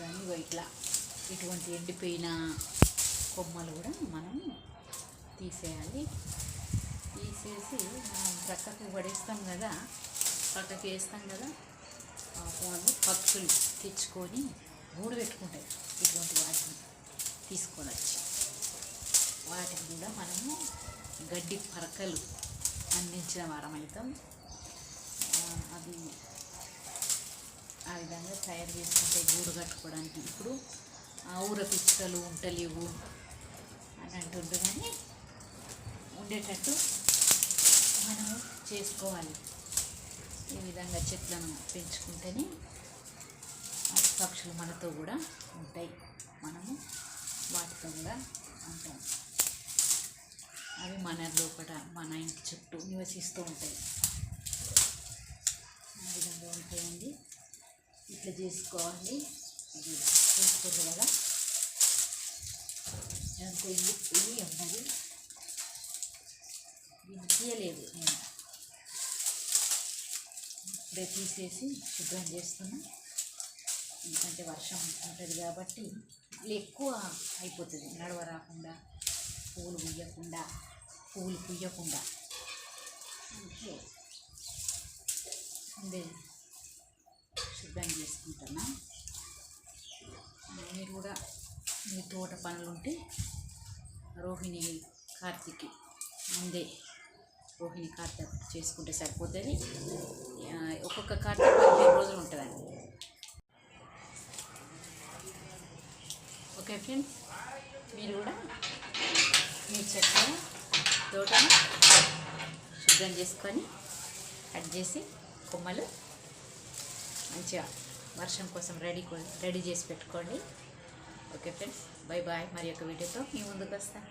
ఇవన్నీ ఇట్లా ఇటువంటి ఎండిపోయిన కొమ్మలు కూడా మనం తీసేయాలి. తీసేసి మనం ప్రక్కకు పడేస్తాం కదా పక్కకి వేస్తాం కదా పాపం వాళ్ళు పక్షులు తెచ్చుకొని గూడు పెట్టుకుంటాయి ఇటువంటి వాటిని తీసుకొని వచ్చి వాటిని కూడా మనము గడ్డి పరకలు అందించిన వారం అవుతాం. అది విధంగా తయారు చేసుకుంటే గూడు కట్టుకోవడానికి ఇప్పుడు ఆ ఊర పిచ్చుకలు ఉంటలేవు అని అంటుండ్రు కానీ ఉండేటట్టు మనము చేసుకోవాలి. ఈ విధంగా చెట్లను పెంచుకుంటేనే పక్షులు మనతో కూడా ఉంటాయి. మనము వాటితో కూడా ఉంటాం. అవి మన లోపల మన ఇంటి చుట్టూ నివసిస్తూ ఉంటాయి. ఆ విధంగా ఉంటాయండి. ఇట్లా చేసుకోవాలి. ఇది చేసుకోదు కదా? ఎంత ఇల్లు ఇల్లు ఉన్నది దీన్ని తీయలేదు నేను. ఇప్పుడే తీసేసి శుభ్రం చేస్తున్నా. ఎందుకంటే వర్షం ఉంటుంది కాబట్టి ఇల్లు ఎక్కువ అయిపోతుంది. నడవ రాకుండా పూలు పుయ్యకుండా పూలు పుయ్యకుండా ఓకే. ముందే శుభ్రం మీరు కూడా మీ తోట పనులు ఉంటే రోహిణి కార్తీక్ ముందే రోహిణి కార్తీక్ చేసుకుంటే సరిపోతుంది. ఒక్కొక్క కార్తీక పదిహేను రోజులు ఉంటుందండి. ఓకే ఫ్రెండ్స్ మీరు కూడా మీ చెట్ల తోటను శుభ్రం చేసుకొని కట్ చేసి కొమ్మలు మంచిగా వర్షం కోసం రెడీ రెడీ చేసి పెట్టుకోండి. Okay friends bye bye. మరి ఒక వీడియోతో మీ ముందుకు వస్తాను